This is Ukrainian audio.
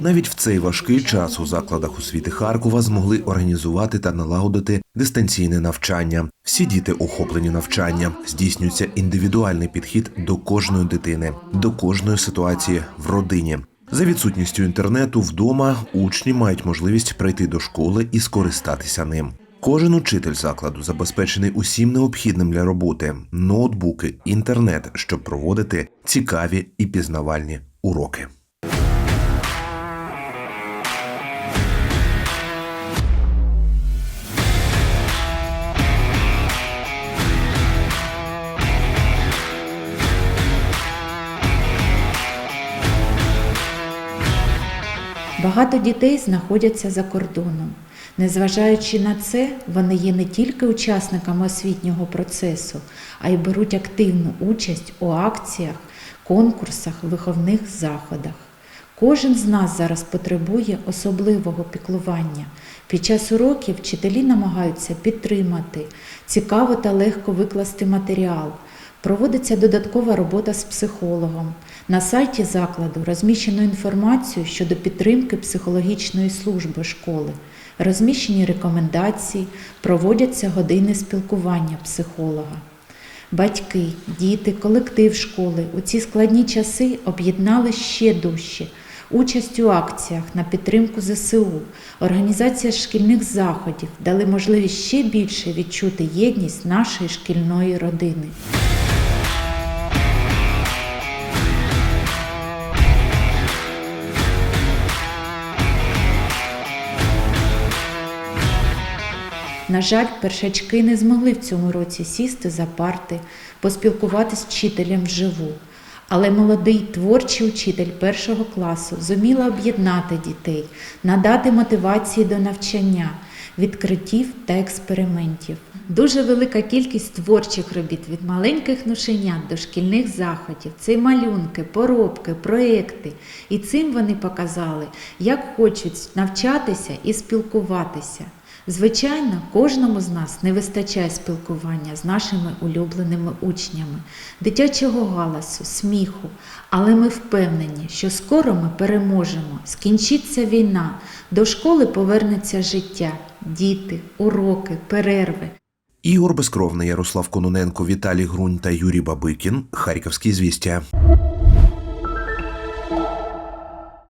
Навіть в цей важкий час у закладах освіти Харкова змогли організувати та налагодити дистанційне навчання. Всі діти охоплені навчання. Здійснюється індивідуальний підхід до кожної дитини, до кожної ситуації в родині. За відсутністю інтернету вдома учні мають можливість прийти до школи і скористатися ним. Кожен учитель закладу забезпечений усім необхідним для роботи: ноутбуки, інтернет, щоб проводити цікаві і пізнавальні уроки. Багато дітей знаходяться за кордоном. Незважаючи на це, вони є не тільки учасниками освітнього процесу, а й беруть активну участь у акціях, конкурсах, виховних заходах. Кожен з нас зараз потребує особливого піклування. Під час уроків вчителі намагаються підтримати, цікаво та легко викласти матеріал. Проводиться додаткова робота з психологом. На сайті закладу розміщено інформацію щодо підтримки психологічної служби школи, розміщені рекомендації, проводяться години спілкування психолога. Батьки, діти, колектив школи у ці складні часи об'єднали ще дужче. Участь у акціях на підтримку ЗСУ, організація шкільних заходів дали можливість ще більше відчути єдність нашої шкільної родини. На жаль, першачки не змогли в цьому році сісти за парти, поспілкуватись з вчителем вживу. Але молодий творчий учитель першого класу зуміла об'єднати дітей, надати мотивації до навчання, відкриттів та експериментів. Дуже велика кількість творчих робіт від маленьких нушенят до шкільних заходів. Це малюнки, поробки, проекти. І цим вони показали, як хочуть навчатися і спілкуватися. Звичайно, кожному з нас не вистачає спілкування з нашими улюбленими учнями, дитячого галасу, сміху, але ми впевнені, що скоро ми переможемо, скінчиться війна, до школи повернеться життя, діти, уроки, перерви. Ігор Безкровний, Ярослав Кононенко, Віталій Грунь та Юрій Бабикін. Харківські звістя.